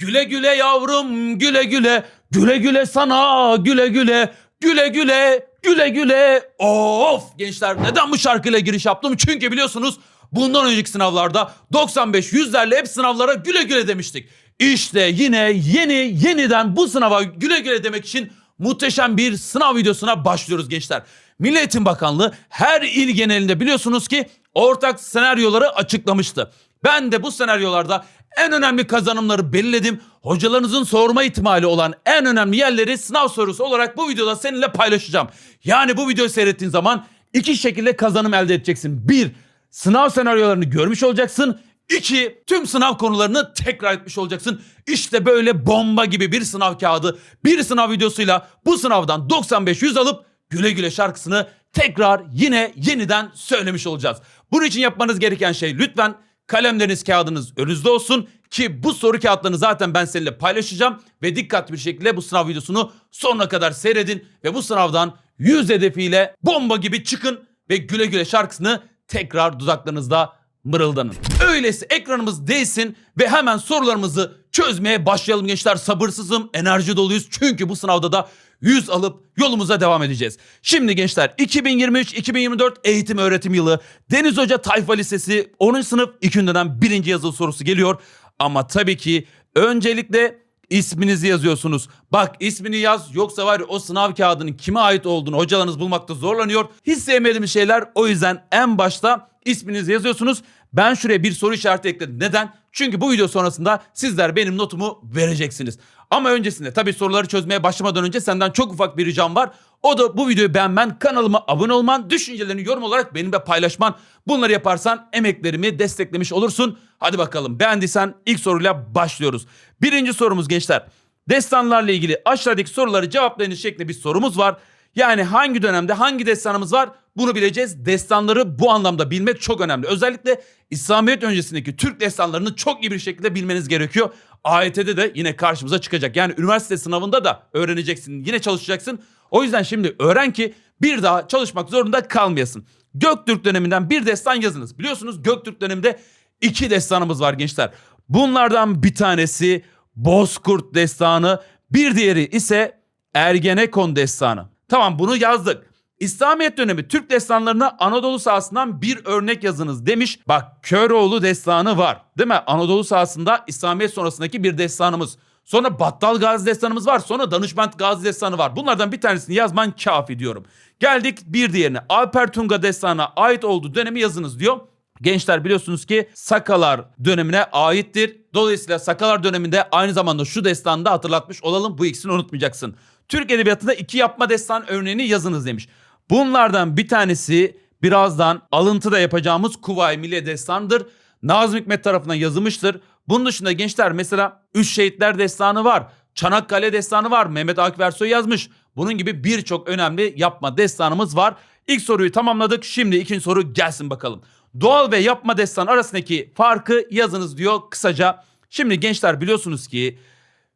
Güle güle yavrum güle güle. Güle güle sana güle güle. Güle güle güle güle. Of gençler neden bu şarkıyla giriş yaptım? Çünkü biliyorsunuz bundan önceki sınavlarda 95 yüzlerle hep sınavlara güle güle demiştik. İşte yine yeni yeniden bu sınava güle güle demek için muhteşem bir sınav videosuna başlıyoruz gençler. Milli Bakanlığı her il genelinde biliyorsunuz ki ortak senaryoları açıklamıştı. Ben de bu senaryolarda en önemli kazanımları belirledim. Hocalarınızın sorma ihtimali olan en önemli yerleri sınav sorusu olarak bu videoda seninle paylaşacağım. Yani bu videoyu seyrettiğin zaman iki şekilde kazanım elde edeceksin. Bir, sınav senaryolarını görmüş olacaksın. İki, tüm sınav konularını tekrar etmiş olacaksın. İşte böyle bomba gibi bir sınav kağıdı, bir sınav videosuyla bu sınavdan 95-100 alıp güle güle şarkısını tekrar yine yeniden söylemiş olacağız. Bunun için yapmanız gereken şey lütfen kalemleriniz kağıdınız önünüzde olsun ki bu soru kağıtlarını zaten ben seninle paylaşacağım ve dikkatli bir şekilde bu sınav videosunu sonuna kadar seyredin ve bu sınavdan 100 hedefiyle bomba gibi çıkın ve güle güle şarkısını tekrar dudaklarınızda mırıldanın. Öyleyse ekranımız değilsin ve hemen sorularımızı çözmeye başlayalım gençler. Sabırsızım, enerji doluyuz çünkü bu sınavda da 100 alıp yolumuza devam edeceğiz. Şimdi gençler 2023-2024 eğitim öğretim yılı Deniz Hoca Tayfa Lisesi 10. sınıf 2. dönem 1. yazılı sorusu geliyor. Ama tabii ki öncelikle isminizi yazıyorsunuz. Bak ismini yaz yoksa var ya o sınav kağıdının kime ait olduğunu hocalarınız bulmakta zorlanıyor. Hiç sevmediğimiz şeyler o yüzden en başta isminizi yazıyorsunuz. Ben şuraya bir soru işareti ekledim. Neden? Çünkü bu video sonrasında sizler benim notumu vereceksiniz. Ama öncesinde tabii soruları çözmeye başlamadan önce senden çok ufak bir ricam var. O da bu videoyu beğenmen, kanalıma abone olman, düşüncelerini yorum olarak benimle paylaşman. Bunları yaparsan emeklerimi desteklemiş olursun. Hadi bakalım beğendiysen ilk soruyla başlıyoruz. Birinci sorumuz gençler. Destanlarla ilgili aşağıdaki soruları cevaplayınız şeklinde bir sorumuz var. Yani hangi dönemde hangi destanımız var bunu bileceğiz. Destanları bu anlamda bilmek çok önemli. Özellikle İslamiyet öncesindeki Türk destanlarını çok iyi bir şekilde bilmeniz gerekiyor. AYT'de de yine karşımıza çıkacak. Yani üniversite sınavında da öğreneceksin. Yine çalışacaksın. O yüzden şimdi öğren ki bir daha çalışmak zorunda kalmayasın. Göktürk döneminden bir destan yazınız. Biliyorsunuz Göktürk döneminde iki destanımız var gençler. Bunlardan bir tanesi Bozkurt destanı, bir diğeri ise Ergenekon destanı. Tamam bunu yazdık. İslamiyet dönemi Türk destanlarına Anadolu sahasından bir örnek yazınız demiş. Bak Köroğlu destanı var değil mi? Anadolu sahasında İslamiyet sonrasındaki bir destanımız. Sonra Battal Gazi destanımız var. Sonra Danışment Gazi destanı var. Bunlardan bir tanesini yazman kafi diyorum. Geldik bir diğerine. Alper Tunga destanına ait olduğu dönemi yazınız diyor. Gençler biliyorsunuz ki Sakalar dönemine aittir. Dolayısıyla Sakalar döneminde aynı zamanda şu destanı da hatırlatmış olalım. Bu ikisini unutmayacaksın. Türk Edebiyatı'nda iki yapma destan örneğini yazınız demiş. Bunlardan bir tanesi birazdan alıntı da yapacağımız Kuvayi Milliye Destanı'dır. Nazım Hikmet tarafından yazılmıştır. Bunun dışında gençler mesela Üç Şehitler Destanı var. Çanakkale Destanı var. Mehmet Akif Ersoy yazmış. Bunun gibi birçok önemli yapma destanımız var. İlk soruyu tamamladık. Şimdi ikinci soru gelsin bakalım. Doğal ve yapma destan arasındaki farkı yazınız diyor kısaca. Şimdi gençler biliyorsunuz ki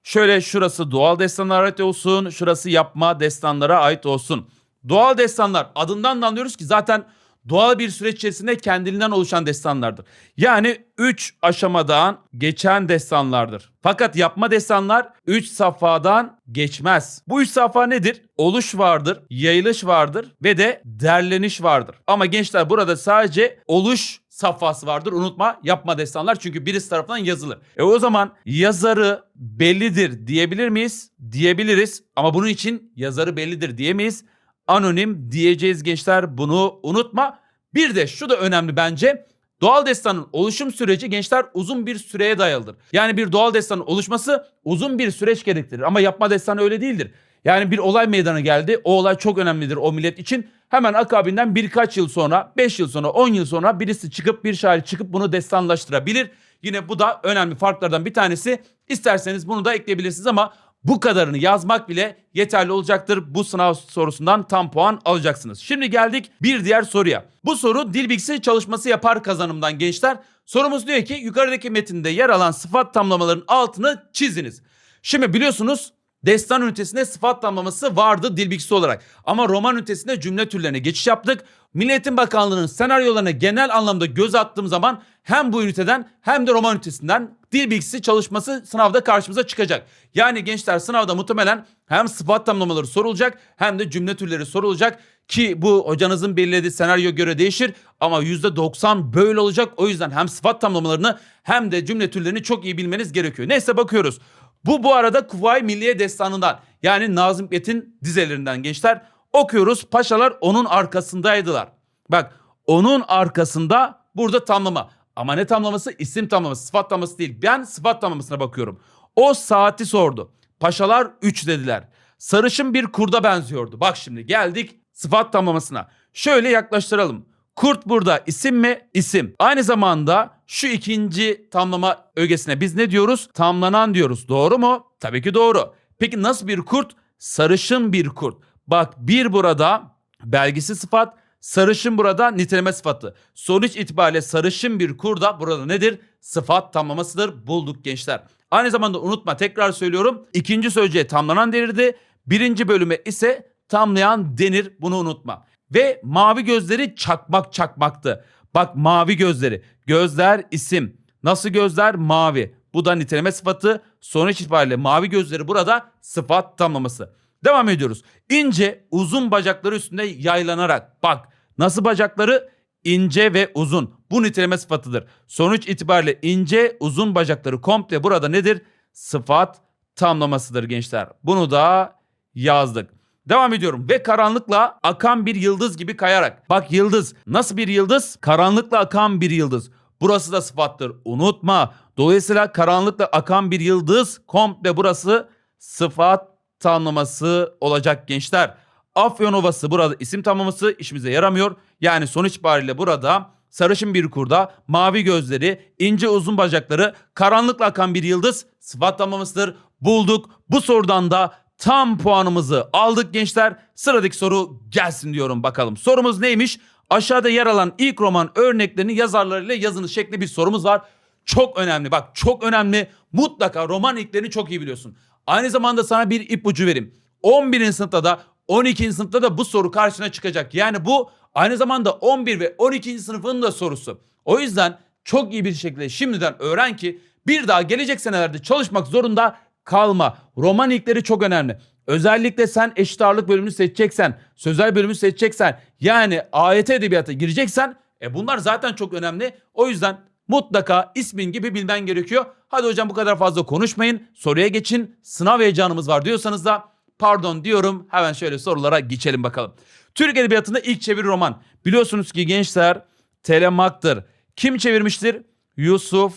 şöyle şurası doğal destanlara ait olsun, şurası yapma destanlara ait olsun. Doğal destanlar adından da anlıyoruz ki zaten doğal bir süreç içerisinde kendiliğinden oluşan destanlardır. Yani 3 aşamadan geçen destanlardır. Fakat yapma destanlar 3 safhadan geçmez. Bu 3 safha nedir? Oluş vardır, yayılış vardır ve de derleniş vardır. Ama gençler burada sadece oluş safhası vardır. Unutma yapma destanlar çünkü birisi tarafından yazılır. E o zaman yazarı bellidir diyebilir miyiz? Diyebiliriz ama bunun için yazarı bellidir diyemeyiz anonim diyeceğiz gençler bunu unutma. Bir de şu da önemli bence. Doğal destanın oluşum süreci gençler uzun bir süreye dayalıdır. Yani bir doğal destanın oluşması uzun bir süreç gerektirir ama yapma destanı öyle değildir. Yani bir olay meydana geldi. O olay çok önemlidir o millet için. Hemen akabinden birkaç yıl sonra, 5 yıl sonra, 10 yıl sonra birisi çıkıp bir şair çıkıp bunu destanlaştırabilir. Yine bu da önemli farklardan bir tanesi. İsterseniz bunu da ekleyebilirsiniz ama bu kadarını yazmak bile yeterli olacaktır. Bu sınav sorusundan tam puan alacaksınız. Şimdi geldik bir diğer soruya. Bu soru dil bilgisi çalışması yapar kazanımdan gençler. Sorumuz diyor ki yukarıdaki metinde yer alan sıfat tamlamaların altını çiziniz. Şimdi biliyorsunuz destan ünitesinde sıfat tamlaması vardı dil bilgisi olarak. Ama roman ünitesinde cümle türlerine geçiş yaptık. Milli Eğitim Bakanlığı'nın senaryolarına genel anlamda göz attığım zaman hem bu üniteden hem de roman ünitesinden dil bilgisi çalışması sınavda karşımıza çıkacak. Yani gençler sınavda muhtemelen hem sıfat tamlamaları sorulacak hem de cümle türleri sorulacak ki bu hocanızın belirlediği senaryo göre değişir ama %90 böyle olacak. O yüzden hem sıfat tamlamalarını hem de cümle türlerini çok iyi bilmeniz gerekiyor. Neyse bakıyoruz. Bu bu arada Kuvayi Milliye Destanı'ndan yani Nazım Hikmet'in dizelerinden gençler okuyoruz. Paşalar onun arkasındaydılar. Bak onun arkasında burada tamlama. Ama ne tamlaması? İsim tamlaması, sıfat tamlaması değil. Ben sıfat tamlamasına bakıyorum. O saati sordu. Paşalar 3 dediler. Sarışın bir kurda benziyordu. Bak şimdi geldik sıfat tamlamasına. Şöyle yaklaştıralım. Kurt burada isim mi? İsim. Aynı zamanda şu ikinci tamlama ögesine biz ne diyoruz? Tamlanan diyoruz. Doğru mu? Tabii ki doğru. Peki nasıl bir kurt? Sarışın bir kurt. Bak bir burada belgisi sıfat, sarışın burada niteleme sıfatı. Sonuç itibariyle sarışın bir kurda burada nedir? Sıfat tamlamasıdır. Bulduk gençler. Aynı zamanda unutma tekrar söylüyorum. İkinci sözcüğe tamlanan denirdi. Birinci bölüme ise tamlayan denir. Bunu unutma. Ve mavi gözleri çakmak çakmaktı. Bak mavi gözleri. Gözler isim. Nasıl gözler? Mavi. Bu da niteleme sıfatı. Sonuç itibariyle mavi gözleri burada sıfat tamlaması. Devam ediyoruz. İnce uzun bacakları üstünde yaylanarak. Bak nasıl bacakları? ince ve uzun. Bu niteleme sıfatıdır. Sonuç itibariyle ince uzun bacakları komple burada nedir? Sıfat tamlamasıdır gençler. Bunu da yazdık. Devam ediyorum ve karanlıkla akan bir yıldız gibi kayarak. Bak yıldız nasıl bir yıldız? Karanlıkla akan bir yıldız. Burası da sıfattır. Unutma. Dolayısıyla karanlıkla akan bir yıldız komple burası sıfat tamlaması olacak gençler. Afyon Ovası burada isim tamlaması işimize yaramıyor. Yani sonuç itibariyle burada sarışın bir kurda, mavi gözleri, ince uzun bacakları, karanlıkla akan bir yıldız sıfat tamlamasıdır. Bulduk. Bu sorudan da tam puanımızı aldık gençler. Sıradaki soru gelsin diyorum bakalım. Sorumuz neymiş? Aşağıda yer alan ilk roman örneklerini yazarlarıyla yazınız şekli bir sorumuz var. Çok önemli bak çok önemli. Mutlaka roman ilklerini çok iyi biliyorsun. Aynı zamanda sana bir ipucu vereyim. 11. sınıfta da 12. sınıfta da bu soru karşına çıkacak. Yani bu aynı zamanda 11 ve 12. sınıfın da sorusu. O yüzden çok iyi bir şekilde şimdiden öğren ki bir daha gelecek senelerde çalışmak zorunda kalma. Roman ilkleri çok önemli. Özellikle sen eşit ağırlık bölümünü seçeceksen, sözel bölümü seçeceksen, yani AYT edebiyata gireceksen e bunlar zaten çok önemli. O yüzden mutlaka ismin gibi bilmen gerekiyor. Hadi hocam bu kadar fazla konuşmayın. Soruya geçin. Sınav heyecanımız var diyorsanız da pardon diyorum. Hemen şöyle sorulara geçelim bakalım. Türk Edebiyatı'nda ilk çeviri roman. Biliyorsunuz ki gençler Telemak'tır. Kim çevirmiştir? Yusuf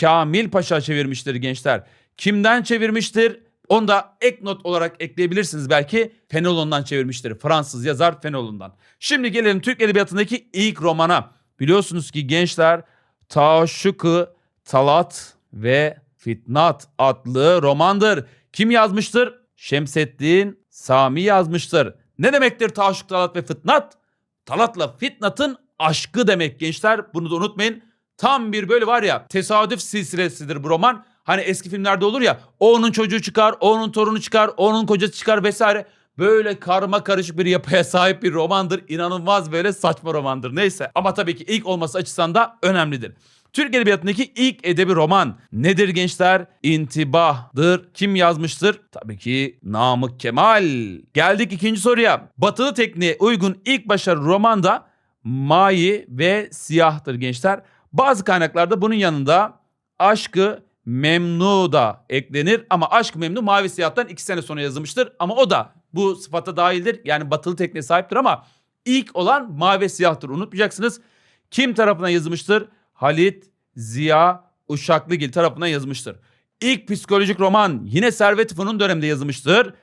Kamil Paşa çevirmiştir gençler. Kimden çevirmiştir? Onu da ek not olarak ekleyebilirsiniz belki. Fenelon'dan çevirmiştir. Fransız yazar Fenelon'dan. Şimdi gelelim Türk Edebiyatı'ndaki ilk romana. Biliyorsunuz ki gençler Taşşıkı, Talat ve Fitnat adlı romandır. Kim yazmıştır? Şemseddin Sami yazmıştır. Ne demektir Taşşık, Talat ve Fitnat? Talat'la Fitnat'ın aşkı demek gençler. Bunu da unutmayın. Tam bir böyle var ya tesadüf silsilesidir bu roman. Hani eski filmlerde olur ya onun çocuğu çıkar, onun torunu çıkar, onun kocası çıkar vesaire. Böyle karma karışık bir yapıya sahip bir romandır. İnanılmaz böyle saçma romandır. Neyse ama tabii ki ilk olması açısından da önemlidir. Türk Edebiyatı'ndaki ilk edebi roman nedir gençler? İntibah'dır. Kim yazmıştır? Tabii ki Namık Kemal. Geldik ikinci soruya. Batılı tekniğe uygun ilk başarı roman da Mayi ve Siyah'tır gençler. Bazı kaynaklarda bunun yanında Aşkı Memnu da eklenir ama Aşk Memnu Mavi Siyah'tan iki sene sonra yazılmıştır. Ama o da bu sıfata dahildir. Yani batılı tekniğe sahiptir ama ilk olan Mavi Siyah'tır. Unutmayacaksınız. Kim tarafından yazılmıştır? Halit Ziya Uşaklıgil tarafından yazılmıştır. İlk psikolojik roman yine Servet Fünun döneminde yazılmıştır.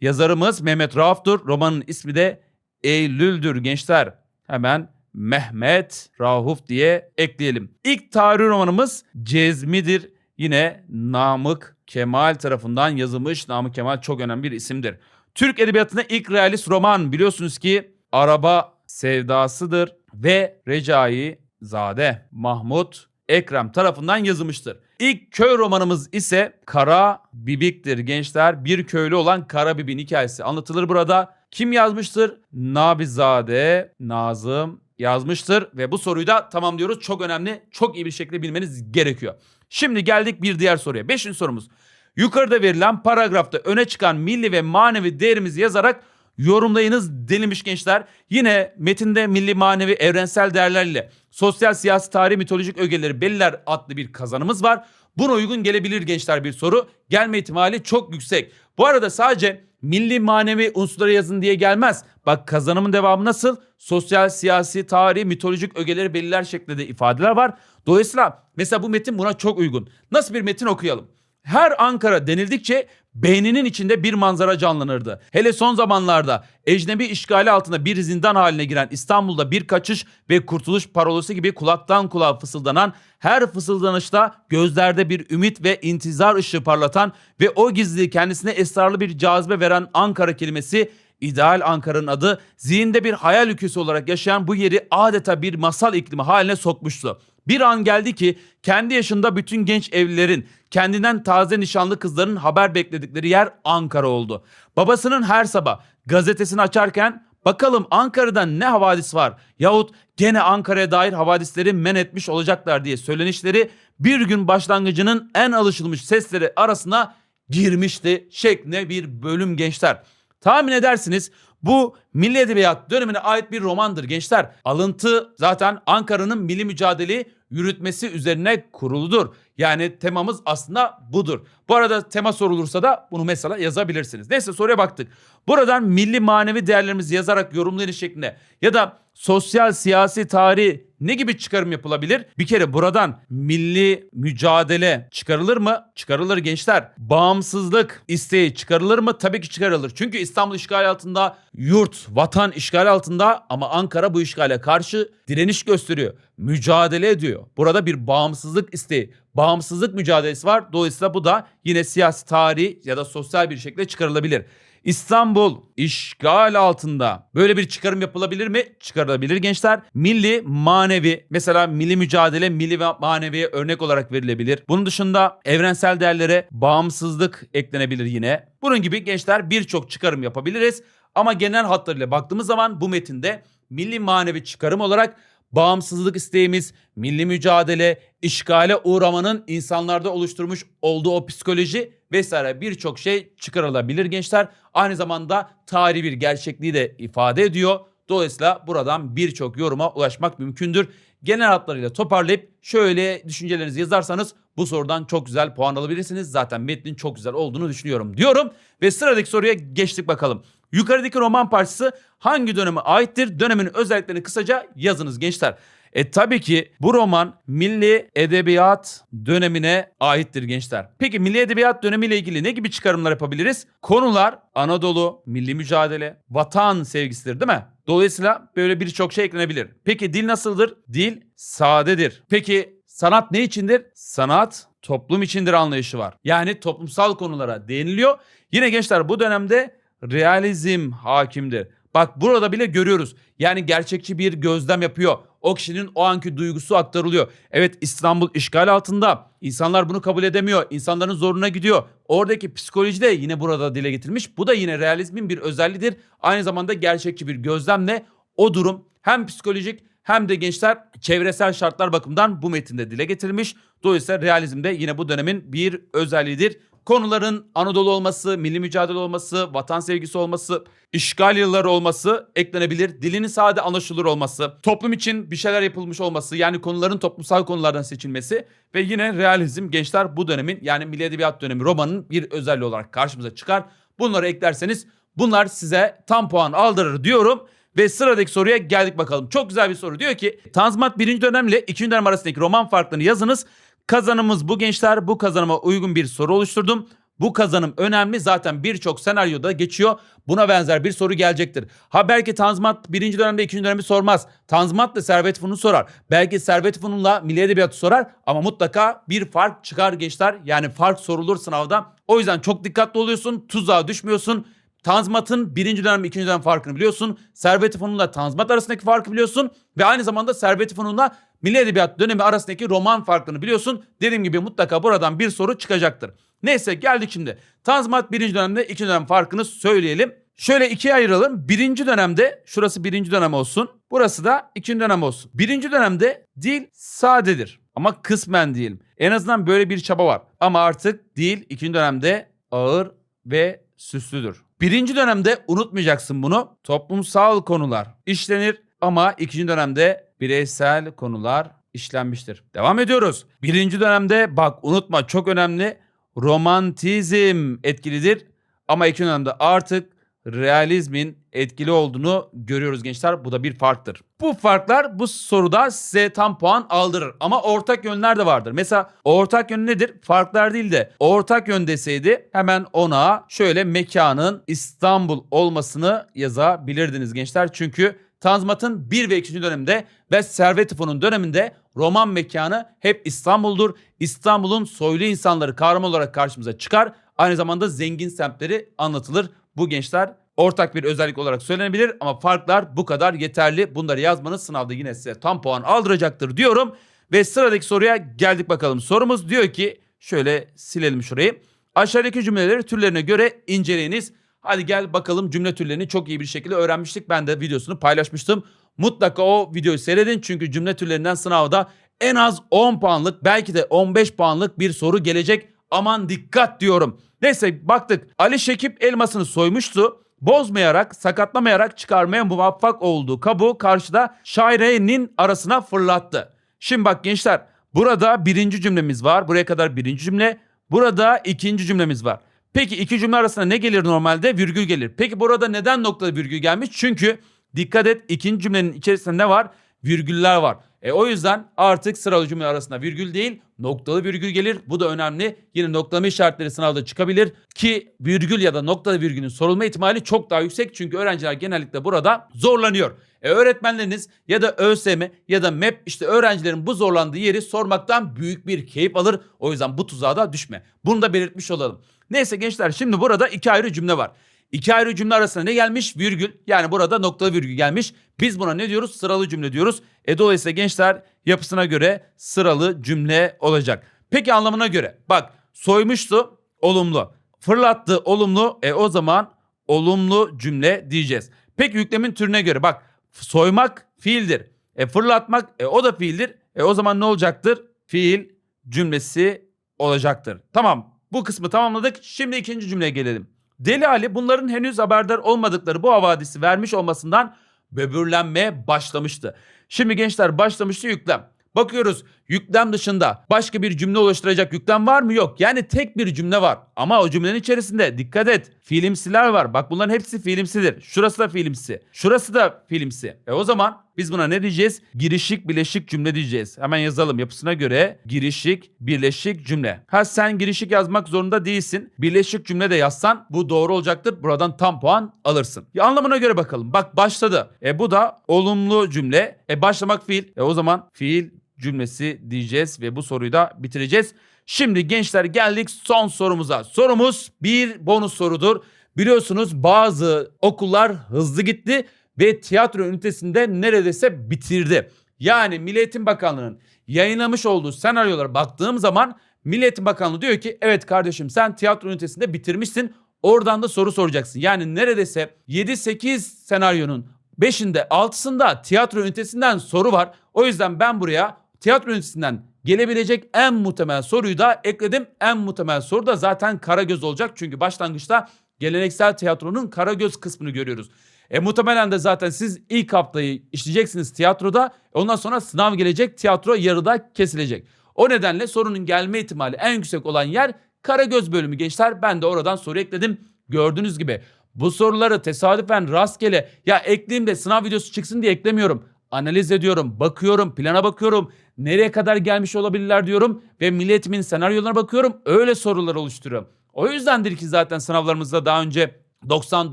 Yazarımız Mehmet Rauf'tur. Romanın ismi de Eylül'dür gençler. Hemen Mehmet Rauf diye ekleyelim. İlk tarih romanımız Cezmi'dir. Yine Namık Kemal tarafından yazılmış. Namık Kemal çok önemli bir isimdir. Türk Edebiyatı'nda ilk realist roman biliyorsunuz ki Araba Sevdası'dır ve Recai Zade Mahmut Ekrem tarafından yazılmıştır. İlk köy romanımız ise Kara Bibik'tir gençler. Bir köylü olan Kara Bibik'in hikayesi anlatılır burada. Kim yazmıştır? Nabizade Nazım yazmıştır ve bu soruyu da tamamlıyoruz. Çok önemli, çok iyi bir şekilde bilmeniz gerekiyor. Şimdi geldik bir diğer soruya. Beşinci sorumuz. Yukarıda verilen paragrafta öne çıkan milli ve manevi değerimizi yazarak yorumlayınız denilmiş gençler. Yine metinde milli manevi evrensel değerlerle sosyal siyasi tarih mitolojik ögeleri belirler adlı bir kazanımız var. Buna uygun gelebilir gençler bir soru. Gelme ihtimali çok yüksek. Bu arada sadece milli manevi unsurları yazın diye gelmez. Bak kazanımın devamı nasıl? Sosyal, siyasi, tarihi, mitolojik ögeleri belirler şeklinde ifadeler var. Dolayısıyla mesela bu metin buna çok uygun. Nasıl bir metin okuyalım? Her Ankara denildikçe beyninin içinde bir manzara canlanırdı. Hele son zamanlarda ecnebi işgali altında bir zindan haline giren İstanbul'da bir kaçış ve kurtuluş parolası gibi kulaktan kulağa fısıldanan her fısıldanışta gözlerde bir ümit ve intizar ışığı parlatan ve o gizli kendisine esrarlı bir cazibe veren Ankara kelimesi İdeal Ankara'nın adı zihinde bir hayal ülkesi olarak yaşayan bu yeri adeta bir masal iklimi haline sokmuştu. Bir an geldi ki kendi yaşında bütün genç evlilerin, kendinden taze nişanlı kızların haber bekledikleri yer Ankara oldu. Babasının her sabah gazetesini açarken bakalım Ankara'dan ne havadis var yahut gene Ankara'ya dair havadisleri men etmiş olacaklar diye söylenişleri bir gün başlangıcının en alışılmış sesleri arasına girmişti şeklinde bir bölüm gençler. Tahmin edersiniz bu Milli Edebiyat dönemine ait bir romandır gençler. Alıntı zaten Ankara'nın milli mücadeleyi yürütmesi üzerine kuruludur. Yani temamız aslında budur. Bu arada tema sorulursa da bunu mesela yazabilirsiniz. Neyse soruya baktık. Buradan milli manevi değerlerimizi yazarak yorumlayın şeklinde ya da sosyal, siyasi, tarihi ne gibi çıkarım yapılabilir? Bir kere buradan milli mücadele çıkarılır mı? Çıkarılır gençler. Bağımsızlık isteği çıkarılır mı? Tabii ki çıkarılır. Çünkü İstanbul işgali altında, yurt, vatan işgal altında ama Ankara bu işgale karşı direniş gösteriyor. Mücadele ediyor. Burada bir bağımsızlık isteği, bağımsızlık mücadelesi var. Dolayısıyla bu da yine siyasi, tarihi ya da sosyal bir şekilde çıkarılabilir. İstanbul işgal altında böyle bir çıkarım yapılabilir mi? Çıkarılabilir gençler. Milli, manevi mesela milli mücadele, milli ve maneviye örnek olarak verilebilir. Bunun dışında evrensel değerlere bağımsızlık eklenebilir yine. Bunun gibi gençler birçok çıkarım yapabiliriz. Ama genel hatlarıyla baktığımız zaman bu metinde milli manevi çıkarım olarak bağımsızlık isteğimiz, milli mücadele, işgale uğramanın insanlarda oluşturmuş olduğu o psikoloji vesaire birçok şey çıkarılabilir gençler. Aynı zamanda tarihi bir gerçekliği de ifade ediyor. Dolayısıyla buradan birçok yoruma ulaşmak mümkündür. Genel hatlarıyla toparlayıp şöyle düşüncelerinizi yazarsanız bu sorudan çok güzel puan alabilirsiniz. Zaten metnin çok güzel olduğunu düşünüyorum diyorum. Ve sıradaki soruya geçtik bakalım. Yukarıdaki roman parçası hangi döneme aittir? Dönemin özelliklerini kısaca yazınız gençler. E tabii ki bu roman milli edebiyat dönemine aittir gençler. Peki milli edebiyat dönemiyle ilgili ne gibi çıkarımlar yapabiliriz? Konular Anadolu, milli mücadele, vatan sevgisidir değil mi? Dolayısıyla böyle birçok şey eklenebilir. Peki dil nasıldır? Dil sadedir. Peki sanat ne içindir? Sanat toplum içindir anlayışı var. Yani toplumsal konulara değiniliyor. Yine gençler bu dönemde realizm hakimdir. Bak burada bile görüyoruz. Yani gerçekçi bir gözlem yapıyor. O kişinin o anki duygusu aktarılıyor. Evet İstanbul işgal altında. İnsanlar bunu kabul edemiyor. İnsanların zoruna gidiyor. Oradaki psikoloji de yine burada dile getirilmiş. Bu da yine realizmin bir özelliğidir. Aynı zamanda gerçekçi bir gözlemle o durum hem psikolojik hem de gençler çevresel şartlar bakımından bu metinde dile getirilmiş. Dolayısıyla realizm de yine bu dönemin bir özelliğidir. Konuların Anadolu olması, milli mücadele olması, vatan sevgisi olması, işgal yılları olması eklenebilir. Dilinin sade anlaşılır olması, toplum için bir şeyler yapılmış olması yani konuların toplumsal konulardan seçilmesi ve yine realizm gençler bu dönemin yani milli edebiyat dönemi romanın bir özelliği olarak karşımıza çıkar. Bunları eklerseniz bunlar size tam puan aldırır diyorum. Ve sıradaki soruya geldik bakalım. Çok güzel bir soru. Diyor ki Tanzimat 1. dönemle 2. dönem arasındaki roman farklarını yazınız. Kazanımız bu gençler. Bu kazanıma uygun bir soru oluşturdum. Bu kazanım önemli. Zaten birçok senaryoda geçiyor. Buna benzer bir soru gelecektir. Ha belki Tanzimat birinci dönemde ikinci dönemi sormaz. Tanzimat da Servet Fünun'u sorar. Belki Servet Fünun'la Milli Edebiyatı sorar. Ama mutlaka bir fark çıkar gençler. Yani fark sorulur sınavda. O yüzden çok dikkatli oluyorsun. Tuzağa düşmüyorsun. Tanzimat'ın birinci dönem ikinci dönem farkını biliyorsun. Servet-i Fünun'la Tanzimat arasındaki farkı biliyorsun. Ve aynı zamanda Servet-i Fünun'la Milli Edebiyat dönemi arasındaki roman farkını biliyorsun. Dediğim gibi mutlaka buradan bir soru çıkacaktır. Neyse geldik şimdi. Tanzimat birinci dönemde ikinci dönem farkını söyleyelim. Şöyle ikiye ayıralım. Birinci dönemde şurası birinci dönem olsun. Burası da ikinci dönem olsun. Birinci dönemde dil sadedir. Ama kısmen diyelim. En azından böyle bir çaba var. Ama artık dil ikinci dönemde ağır ve süslüdür. Birinci dönemde unutmayacaksın bunu. Toplumsal konular işlenir ama ikinci dönemde bireysel konular işlenmiştir. Devam ediyoruz. Birinci dönemde bak unutma çok önemli. Romantizm etkilidir ama ikinci dönemde artık realizmin etkili olduğunu görüyoruz gençler. Bu da bir farktır. Bu farklar bu soruda size tam puan aldırır. Ama ortak yönler de vardır. Mesela ortak yön nedir? Farklar değil de ortak yön deseydi hemen ona şöyle mekanın İstanbul olmasını yazabilirdiniz gençler. Çünkü Tanzimat'ın 1 ve 2. döneminde ve Servet-i döneminde roman mekanı hep İstanbul'dur. İstanbul'un soylu insanları kahraman olarak karşımıza çıkar. Aynı zamanda zengin semtleri anlatılır. Bu gençler ortak bir özellik olarak söylenebilir ama farklar bu kadar yeterli. Bunları yazmanız sınavda yine size tam puan aldıracaktır diyorum. Ve sıradaki soruya geldik bakalım. Sorumuz diyor ki şöyle silelim şurayı. Aşağıdaki cümleleri türlerine göre inceleyiniz. Hadi gel bakalım cümle türlerini çok iyi bir şekilde öğrenmiştik. Ben de videosunu paylaşmıştım. Mutlaka o videoyu seyredin çünkü cümle türlerinden sınavda en az 10 puanlık belki de 15 puanlık bir soru gelecek. Aman dikkat diyorum. Neyse baktık. Ali Şekip elmasını soymuştu. Bozmayarak, sakatlamayarak çıkarmaya muvaffak olduğu kabuğu karşıda şairenin arasına fırlattı. Şimdi bak gençler burada birinci cümlemiz var. Buraya kadar birinci cümle. Burada ikinci cümlemiz var. Peki iki cümle arasında ne gelir normalde? Virgül gelir. Peki burada neden noktalı virgül gelmiş? Çünkü dikkat et ikinci cümlenin içerisinde ne var? Virgüller var. E o yüzden artık sıralı cümle arasında virgül değil noktalı virgül gelir. Bu da önemli. Yine noktalama işaretleri sınavda çıkabilir ki virgül ya da noktalı virgülün sorulma ihtimali çok daha yüksek. Çünkü öğrenciler genellikle burada zorlanıyor. E öğretmenleriniz ya da ÖSYM ya da MEP işte öğrencilerin bu zorlandığı yeri sormaktan büyük bir keyif alır. O yüzden bu tuzağa da düşme. Bunu da belirtmiş olalım. Neyse gençler şimdi burada iki ayrı cümle var. İki ayrı cümle arasında ne gelmiş? Virgül. Yani burada noktalı virgül gelmiş. Biz buna ne diyoruz? Sıralı cümle diyoruz. E dolayısıyla gençler yapısına göre sıralı cümle olacak. Peki anlamına göre. Bak soymuştu olumlu. Fırlattı olumlu. E o zaman olumlu cümle diyeceğiz. Peki yüklemin türüne göre bak soymak fiildir. E fırlatmak e o da fiildir. E o zaman ne olacaktır? Fiil cümlesi olacaktır. Tamam bu kısmı tamamladık. Şimdi ikinci cümleye gelelim. Deli Ali bunların henüz haberdar olmadıkları bu havadisi vermiş olmasından böbürlenmeye başlamıştı. Şimdi gençler başlamıştı yüklem. Bakıyoruz yüklem dışında başka bir cümle oluşturacak yüklem var mı? Yok. Yani tek bir cümle var. Ama o cümlenin içerisinde dikkat et. Fiilimsiler var. Bak bunların hepsi fiilimsidir. Şurası da fiilimsi. Şurası da fiilimsi. E o zaman biz buna ne diyeceğiz? Girişik birleşik cümle diyeceğiz. Hemen yazalım yapısına göre girişik birleşik cümle. Ha sen girişik yazmak zorunda değilsin. Birleşik cümle de yazsan bu doğru olacaktır. Buradan tam puan alırsın. Ya anlamına göre bakalım. Bak başladı. E bu da olumlu cümle. E başlamak fiil. E o zaman fiil cümlesi diyeceğiz ve bu soruyu da bitireceğiz. Şimdi gençler geldik son sorumuza. Sorumuz bir bonus sorudur. Biliyorsunuz bazı okullar hızlı gitti ve tiyatro ünitesinde neredeyse bitirdi. Yani Milli Bakanlığı'nın yayınlamış olduğu senaryolara baktığım zaman Milli Bakanlığı diyor ki evet kardeşim sen tiyatro ünitesinde bitirmişsin. Oradan da soru soracaksın. Yani neredeyse 7-8 senaryonun 5'inde 6'sında tiyatro ünitesinden soru var. O yüzden ben buraya tiyatro ünitesinden gelebilecek en muhtemel soruyu da ekledim. En muhtemel soru da zaten Karagöz olacak. Çünkü başlangıçta geleneksel tiyatronun Karagöz kısmını görüyoruz. E muhtemelen de zaten siz ilk haftayı işleyeceksiniz tiyatroda. Ondan sonra sınav gelecek tiyatro yarıda kesilecek. O nedenle sorunun gelme ihtimali en yüksek olan yer Karagöz bölümü gençler. Ben de oradan soru ekledim. Gördüğünüz gibi bu soruları tesadüfen rastgele ya ekleyeyim de sınav videosu çıksın diye eklemiyorum. Analiz ediyorum, bakıyorum, plana bakıyorum. Nereye kadar gelmiş olabilirler diyorum ve milletimin senaryolarına bakıyorum. Öyle sorular oluşturuyorum. O yüzdendir ki zaten sınavlarımızda daha önce 90,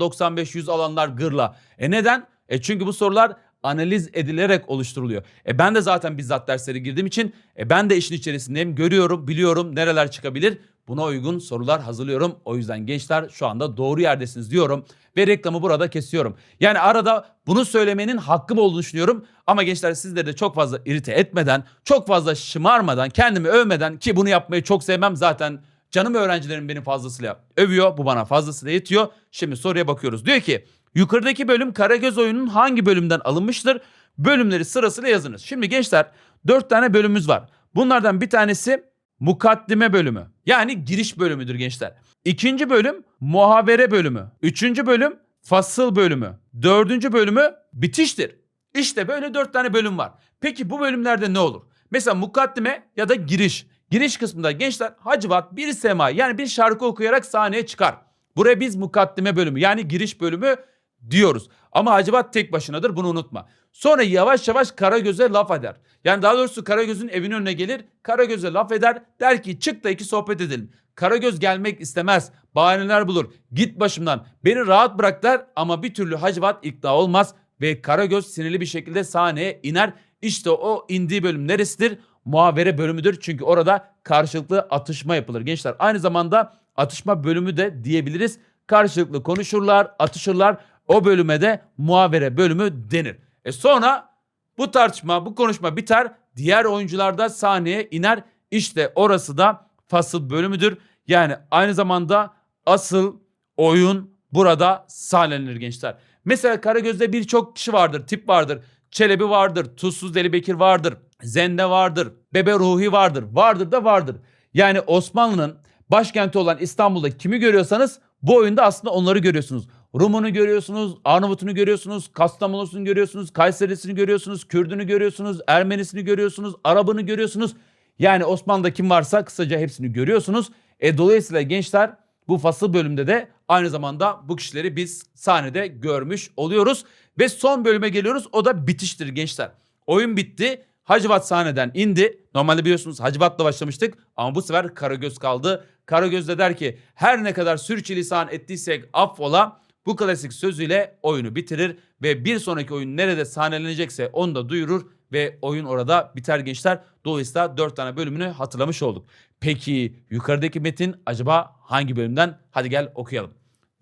95, 100 alanlar gırla. E neden? E çünkü bu sorular analiz edilerek oluşturuluyor. E ben de zaten bizzat derslere girdiğim için e ben de işin içerisindeyim. Görüyorum, biliyorum nereler çıkabilir. Buna uygun sorular hazırlıyorum. O yüzden gençler şu anda doğru yerdesiniz diyorum ve reklamı burada kesiyorum. Yani arada bunu söylemenin hakkım olduğunu düşünüyorum. Ama gençler sizleri de çok fazla irite etmeden, çok fazla şımarmadan, kendimi övmeden ki bunu yapmayı çok sevmem zaten Canım öğrencilerim beni fazlasıyla övüyor. Bu bana fazlasıyla yetiyor. Şimdi soruya bakıyoruz. Diyor ki yukarıdaki bölüm Karagöz oyunun hangi bölümden alınmıştır? Bölümleri sırasıyla yazınız. Şimdi gençler 4 tane bölümümüz var. Bunlardan bir tanesi mukaddime bölümü. Yani giriş bölümüdür gençler. İkinci bölüm muhavere bölümü. Üçüncü bölüm fasıl bölümü. Dördüncü bölümü bitiştir. İşte böyle dört tane bölüm var. Peki bu bölümlerde ne olur? Mesela mukaddime ya da giriş. Giriş kısmında gençler Hacivat bir sema yani bir şarkı okuyarak sahneye çıkar. Buraya biz mukaddime bölümü yani giriş bölümü diyoruz. Ama Hacivat tek başınadır bunu unutma. Sonra yavaş yavaş Karagöz'e laf eder. Yani daha doğrusu Karagöz'ün evinin önüne gelir. Karagöz'e laf eder. Der ki çık da iki sohbet edelim. Karagöz gelmek istemez. Bahaneler bulur. Git başımdan. Beni rahat bırak der ama bir türlü Hacivat ikna olmaz. Ve Karagöz sinirli bir şekilde sahneye iner. İşte o indiği bölüm neresidir? Muhavere bölümüdür. Çünkü orada karşılıklı atışma yapılır. Gençler aynı zamanda atışma bölümü de diyebiliriz. Karşılıklı konuşurlar, atışırlar. O bölüme de muhavere bölümü denir. E sonra bu tartışma, bu konuşma biter. Diğer oyuncular da sahneye iner. İşte orası da fasıl bölümüdür. Yani aynı zamanda asıl oyun burada sahnelenir gençler. Mesela Karagöz'de birçok kişi vardır, tip vardır. Çelebi vardır, Tuzsuz Deli Bekir vardır, Zende vardır, Bebe Ruhi vardır. Vardır da vardır. Yani Osmanlı'nın başkenti olan İstanbul'da kimi görüyorsanız bu oyunda aslında onları görüyorsunuz. Rum'unu görüyorsunuz, Arnavut'unu görüyorsunuz, Kastamonu'sunu görüyorsunuz, Kayseri'sini görüyorsunuz, Kürdünü görüyorsunuz, Ermenisini görüyorsunuz, Arabını görüyorsunuz. Yani Osmanlı'da kim varsa kısaca hepsini görüyorsunuz. E, dolayısıyla gençler bu fasıl bölümde de aynı zamanda bu kişileri biz sahnede görmüş oluyoruz. Ve son bölüme geliyoruz o da bitiştir gençler. Oyun bitti. Hacivat sahneden indi. Normalde biliyorsunuz Hacivat'la başlamıştık ama bu sefer Karagöz kaldı. Karagöz de der ki her ne kadar sürçülisan ettiysek affola bu klasik sözüyle oyunu bitirir ve bir sonraki oyun nerede sahnelenecekse onu da duyurur ve oyun orada biter gençler. Dolayısıyla 4 tane bölümünü hatırlamış olduk. Peki yukarıdaki metin acaba hangi bölümden? Hadi gel okuyalım.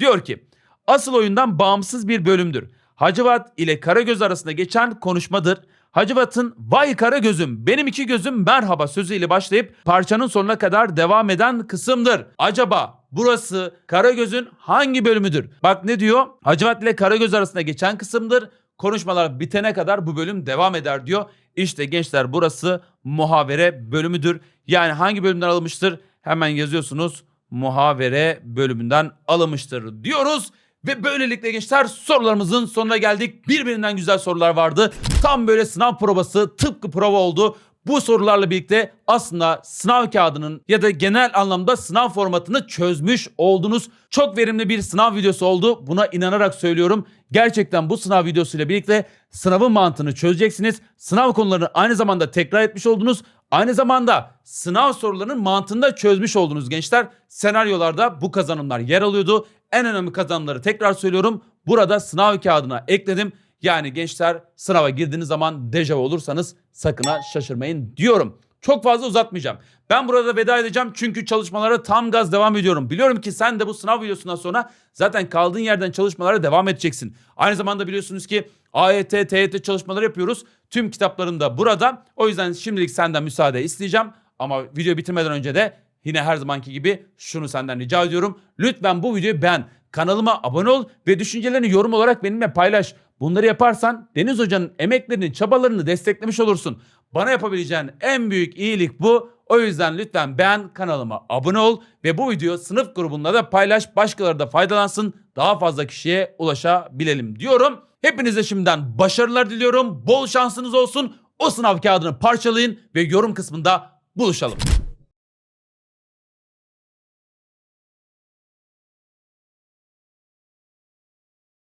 Diyor ki asıl oyundan bağımsız bir bölümdür. Hacivat ile Karagöz arasında geçen konuşmadır. Hacivat'ın vay Karagöz'üm benim iki gözüm merhaba sözüyle başlayıp parçanın sonuna kadar devam eden kısımdır. Acaba burası Karagöz'ün hangi bölümüdür? Bak ne diyor? Hacivat ile Karagöz arasında geçen kısımdır. Konuşmalar bitene kadar bu bölüm devam eder diyor. İşte gençler burası muhavere bölümüdür. Yani hangi bölümden alınmıştır? Hemen yazıyorsunuz. Muhavere bölümünden alınmıştır diyoruz. Ve böylelikle gençler sorularımızın sonuna geldik. Birbirinden güzel sorular vardı. Tam böyle sınav provası tıpkı prova oldu. Bu sorularla birlikte aslında sınav kağıdının ya da genel anlamda sınav formatını çözmüş oldunuz. Çok verimli bir sınav videosu oldu. Buna inanarak söylüyorum. Gerçekten bu sınav videosuyla birlikte sınavın mantığını çözeceksiniz. Sınav konularını aynı zamanda tekrar etmiş oldunuz. Aynı zamanda sınav sorularının mantığını da çözmüş oldunuz gençler. Senaryolarda bu kazanımlar yer alıyordu. En önemli kazanımları tekrar söylüyorum. Burada sınav kağıdına ekledim. Yani gençler sınava girdiğiniz zaman dejavu olursanız sakın ha şaşırmayın diyorum. Çok fazla uzatmayacağım. Ben burada veda edeceğim çünkü çalışmalara tam gaz devam ediyorum. Biliyorum ki sen de bu sınav videosundan sonra zaten kaldığın yerden çalışmalara devam edeceksin. Aynı zamanda biliyorsunuz ki AYT, TYT çalışmaları yapıyoruz. Tüm kitaplarım da burada. O yüzden şimdilik senden müsaade isteyeceğim. Ama video bitirmeden önce de yine her zamanki gibi şunu senden rica ediyorum. Lütfen bu videoyu beğen. Kanalıma abone ol ve düşüncelerini yorum olarak benimle paylaş. Bunları yaparsan Deniz Hoca'nın emeklerini, çabalarını desteklemiş olursun. Bana yapabileceğin en büyük iyilik bu. O yüzden lütfen beğen, kanalıma abone ol ve bu videoyu sınıf grubunda da paylaş. Başkaları da faydalansın. Daha fazla kişiye ulaşabilelim diyorum. Hepinize şimdiden başarılar diliyorum. Bol şansınız olsun. O sınav kağıdını parçalayın ve yorum kısmında buluşalım.